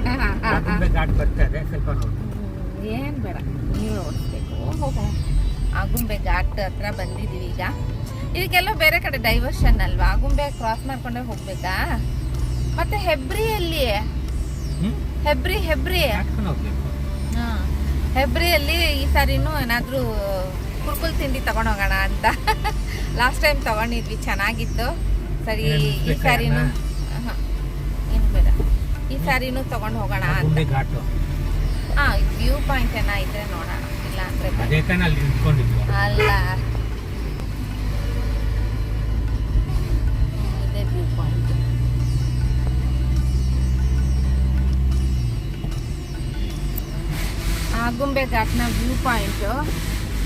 ಏನು ಬೇಡ. ನೀವು ಓಡಿಸ್ಬೇಕು ಆಗುಂಬೆ ಘಾಟ್ ಹತ್ರ ಬಂದಿದ್ದೀವಿ ಈಗ. ಇದಕ್ಕೆಲ್ಲ ಬೇರೆ ಕಡೆ ಡೈವರ್ಷನ್ ಅಲ್ವಾ? ಆಗುಂಬೆ ಕ್ರಾಸ್ ಮಾಡ್ಕೊಂಡೇ ಹೋಗ್ಬೇಕಾ? ಮತ್ತೆ ಹೆಬ್ರಿಯಲ್ಲಿ ಹೆಬ್ರಿ ಹೆಬ್ರಿ. ಹೆಬ್ರಿಯಲ್ಲಿ ಈ ಸಾರಿನೂ ಏನಾದರೂ ಕುರ್ಕುಲ್ ತಿಂಡಿ ತಗೊಂಡೋಗೋಣ ಅಂತ. ಲಾಸ್ಟ್ ಟೈಮ್ ತಗೊಂಡಿದ್ವಿ ಚೆನ್ನಾಗಿತ್ತು. ಸರಿ ಈ ಸಾರಿನೂ? ಏನು ಬೇಡ. ಈ ಸಾರಿನೂ ತಗೊಂಡು ಹೋಗೋಣ ಅಂತ. ಹಾ ವ್ಯೂ ಪಾಯಿಂಟ್ ಏನೋ ಇದ್ರೆ ನೋಡೋಣ. ಇಲ್ಲ ಅಂದರೆ ಅಲ್ಲ ಇದೇ ವ್ಯೂ ಪಾಯಿಂಟ್. ಆಗುಂಬೆ ಘಾಟ್ನ ವ್ಯೂ ಪಾಯಿಂಟು.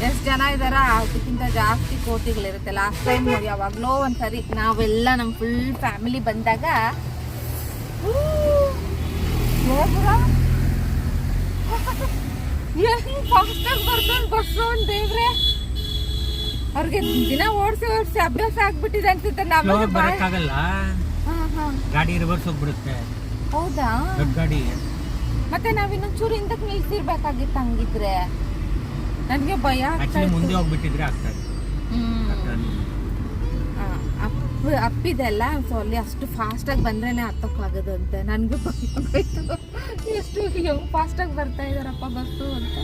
ಎಷ್ಟು ಜನ ಇದಾರ? ಅದಕ್ಕಿಂತ ಜಾಸ್ತಿ ಕೋತಿಗಳಿರುತ್ತೆ ಲಾಸ್ಟ್ ಟೈಮ್ ಯಾವಾಗಲೋ ಒಂದ್ಸರಿ ನಾವೆಲ್ಲ ನಮ್ಮ ಫುಲ್ ಫ್ಯಾಮಿಲಿ ಬಂದಾಗ ಬರ್ತಾನೆ ದೇವ್ರೆ? ಅವ್ರಿಗೆ ದಿನ ಓಡಿಸಿ ಓಡಿಸಿ ಅಭ್ಯಾಸ ಆಗ್ಬಿಟ್ಟಿದೆ ಅನ್ಸುತ್ತೆ. ಬರಕ್ಕಾಗಲ್ಲ. ಗಾಡಿ ರಿವರ್ಸ್ ಹೋಗ್ಬಿಡುತ್ತೆ. ಹೌದಾ? ದೊಡ್ಡ ಗಾಡಿ. ಮತ್ತೆ ನಾವ್ ಇನ್ನೊಂಚೂರು ಹಿಂದಕ್ಕೆ ನಿಲ್ಸಿರ್ಬೇಕಾಗಿತ್ತು ಹಂಗಿದ್ರೆ. ನನಗೆ ಭಯ ಆಗ್ತಾ ಆಕ್ಚುಲಿ ಮುಂದೆ ಹೋಗ್ಬಿಟ್ಟಿದ್ರೆ ಆಗ್ತದೆ ಅಪ್ ಅಪ್ಪಿದೆಲ್ಲ ಸೊ ಅಲ್ಲಿ ಅಷ್ಟು ಫಾಸ್ಟಾಗಿ ಬಂದ್ರೇನೆ ಆಗದು ಅಂತ ನನಗೂ ಭಯ ಆಗೋಯ್ತು. ಎಷ್ಟು ಹೆಂಗ್ ಫಾಸ್ಟಾಗಿ ಬರ್ತಾ ಇದಾರಪ್ಪ ಬಸ್ಸು ಅಂತ.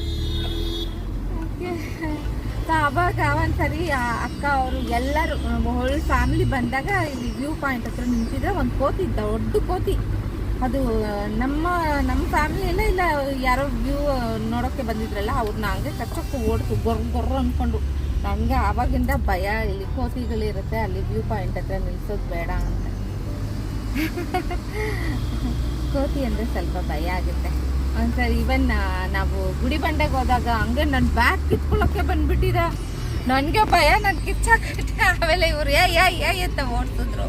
ಸೊ ಅವಾಗ ಒಂದ್ಸರಿ ಆ ಅಕ್ಕ ಅವರು ಎಲ್ಲರೂ ಹೋಲ್ ಫ್ಯಾಮಿಲಿ ಬಂದಾಗ ಇಲ್ಲಿ ವ್ಯೂ ಪಾಯಿಂಟ್ ಹತ್ರ ನಿಂತಿದ್ರೆ ಒಂದು ಕೋತಿ ಇದ್ದ ದೊಡ್ಡ ಕೋತಿ. ಅದು ನಮ್ಮ ಫ್ಯಾಮಿಲಿ ಎಲ್ಲ ಇಲ್ಲ, ಯಾರೋ ವ್ಯೂ ನೋಡೋಕ್ಕೆ ಬಂದಿದ್ರಲ್ಲ ಅವ್ರನ್ನ ಹಂಗೆ ಕಚ್ಚಕ್ಕೆ ಓಡ್ತು ಗೊರ್ ಗೊರ್ರ ಅಂದ್ಕೊಂಡು. ನನಗೆ ಆವಾಗಿಂದ ಭಯ, ಇಲ್ಲಿ ಕೋತಿಗಳಿರುತ್ತೆ ಅಲ್ಲಿ ವ್ಯೂ ಪಾಯಿಂಟ್ ಹತ್ರ ನಿಲ್ಸೋದು ಬೇಡ ಅಂತ. ಕೋತಿ ಅಂದರೆ ಸ್ವಲ್ಪ ಭಯ ಆಗುತ್ತೆ. ಒಂದ್ಸರಿ ಇವನ್ ನಾವು ಗುಡಿ ಬಂಡೆಗೆ ಹೋದಾಗ ಹಂಗೆ ನನ್ನ ಬ್ಯಾಗ್ ಕಿತ್ಕೊಳ್ಳೋಕ್ಕೆ ಬಂದ್ಬಿಟ್ಟಿದ. ನನಗೆ ಭಯ, ನಾನು ಕಿಚ್ಚಾಕಟ್ಟೆ ಆಮೇಲೆ ಇವ್ರು ಯಾ ಯಾ ಅಂತ ಓಡಿಸಿದ್ರು.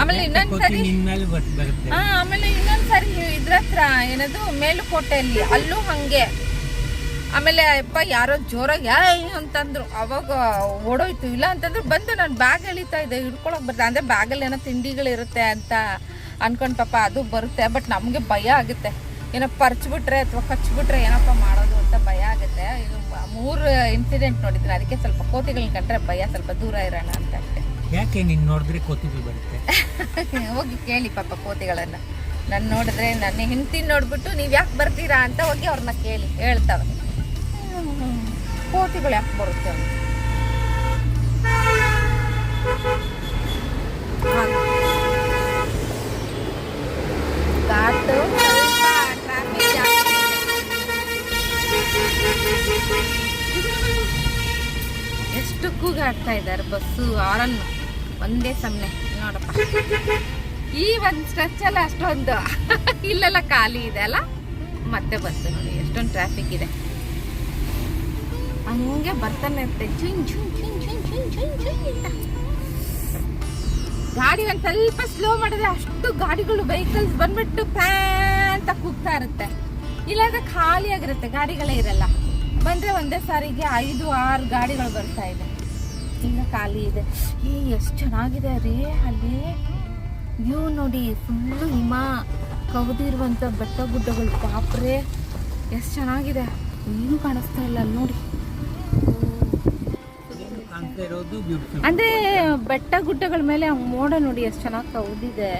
ಆಮೇಲೆ ಇನ್ನೊಂದ್ಸರಿ ಹಾ ಆಮೇಲೆ ಇನ್ನೊಂದ್ಸರಿ ಇದ್ರ ಹತ್ರ ಏನದು ಮೇಲುಕೋಟೆಯಲ್ಲಿ ಅಲ್ಲೂ ಹಂಗೆ. ಆಮೇಲೆ ಅಪ್ಪ ಯಾರೋ ಜೋರಾಗಿ ಯಾಯ್ ಅಂತಂದ್ರು. ಅವಾಗ ಓಡೋಯ್ತು. ಇಲ್ಲ ಅಂತಂದ್ರು ಬಂದು ನಾನು ಬ್ಯಾಗ್ ಎಳಿತಾ ಇದ್ದೆ. ಹಿಡ್ಕೊಳಕ್ ಬರ್ತದೆ ಅಂದ್ರೆ ಬ್ಯಾಗಲ್ಲಿ ಏನೋ ತಿಂಡಿಗಳಿರುತ್ತೆ ಅಂತ ಅನ್ಕೊಂಡ್ ಪಾಪ ಅದು ಬರುತ್ತೆ. ಬಟ್ ನಮಗೆ ಭಯ ಆಗುತ್ತೆ. ಏನೋ ಪರ್ಚ್ಬಿಟ್ರೆ ಅಥವಾ ಕಚ್ಬಿಟ್ರೆ ಏನಪ್ಪ ಮಾಡೋದು ಅಂತ ಭಯ ಆಗುತ್ತೆ. ಇದು ಮೂರು ಇನ್ಸಿಡೆಂಟ್ ನೋಡಿದ್ದೀನಿ. ಅದಕ್ಕೆ ಸ್ವಲ್ಪ ಕೋತಿಗಳನ್ನ ಕಂಡ್ರೆ ಭಯ ಸ್ವಲ್ಪ ದೂರ ಇರೋಣ ಅಂತ. ಯಾಕೆ ನೀನ್ ನೋಡಿದ್ರೆ ಕೋತಿಗಳು ಬರುತ್ತೆ? ಹೋಗಿ ಕೇಳಿ ಪಾಪ ಕೋತಿಗಳನ್ನ. ನಾನು ನೋಡಿದ್ರೆ ನನ್ನ ಹೆಂಡತಿ ನೋಡ್ಬಿಟ್ಟು ನೀವು ಯಾಕೆ ಬರ್ತೀರಾ ಅಂತ ಹೋಗಿ ಅವ್ರನ್ನ ಕೇಳಿ ಹೇಳ್ತಾವೆ ಕೋತಿಗಳು ಯಾಕೆ ಬರುತ್ತೆ. ಎಷ್ಟು ಕೂಗಾಡ್ತಾ ಇದ್ದಾರೆ ಬಸ್ಸು, ಆರನ್ನು. ಒಂದೇ ಸಮನೆ ನೋಡಪ್ಪ. ಈ ಒಂದು ಸ್ಟ್ರೆಚ್ ಎಲ್ಲ ಅಷ್ಟೊಂದು ಇಲ್ಲೆಲ್ಲ ಖಾಲಿ ಇದೆ ಅಲ್ಲ? ಮತ್ತೆ ಬಂತು ನೋಡಿ, ಎಷ್ಟೊಂದು ಟ್ರಾಫಿಕ್ ಇದೆ. ಹಂಗೆ ಬರ್ತಾನೆ ಇರುತ್ತೆ. ಚುಂಗ್ ಚುಂಗ್ ಚುಂಗ್ ಚುಂಗ್ ಚುಂಗ್ ಚುಂಗ್ ಚುಂಗ್ ಗಾಡಿ ಒಂದು ಸ್ವಲ್ಪ ಸ್ಲೋ ಮಾಡಿದ್ರೆ ಅಷ್ಟು ಗಾಡಿಗಳು ವೆಹಿಕಲ್ಸ್ ಬಂದ್ಬಿಟ್ಟು ಪ್ಯಾ ಅಂತ ಕೂಗ್ತಾ ಇರುತ್ತೆ. ಇಲ್ಲಾಂದ್ರೆ ಖಾಲಿಯಾಗಿರುತ್ತೆ, ಗಾಡಿಗಳೇ ಇರಲ್ಲ. ಬಂದ್ರೆ ಒಂದೇ ಸಾರಿಗೆ ಐದು, ಆರು ಗಾಡಿಗಳು ಬರ್ತಾ ಇದೆ. ಈಗ ಖಾಲಿ ಇದೆ. ಏ ಎಷ್ಟು ಚೆನ್ನಾಗಿದೆ ರೀ ಅಲ್ಲಿ. ವ್ಯೂ ನೋಡಿ ಫುಲ್ಲು ಹಿಮ ಕವಿದಿರುವಂಥ ಬೆಟ್ಟ ಗುಡ್ಡಗಳು. ಪಾಪ್ರೆ ಎಷ್ಟು ಚೆನ್ನಾಗಿದೆ. ಏನು ಕಾಣಿಸ್ತಾ ಇಲ್ಲ ಅಲ್ಲಿ ನೋಡಿ. ಅಂದರೆ ಬೆಟ್ಟ ಗುಡ್ಡಗಳ ಮೇಲೆ ಮೋಡ ನೋಡಿ ಎಷ್ಟು ಚೆನ್ನಾಗಿ ಕವಿದಿದೆ.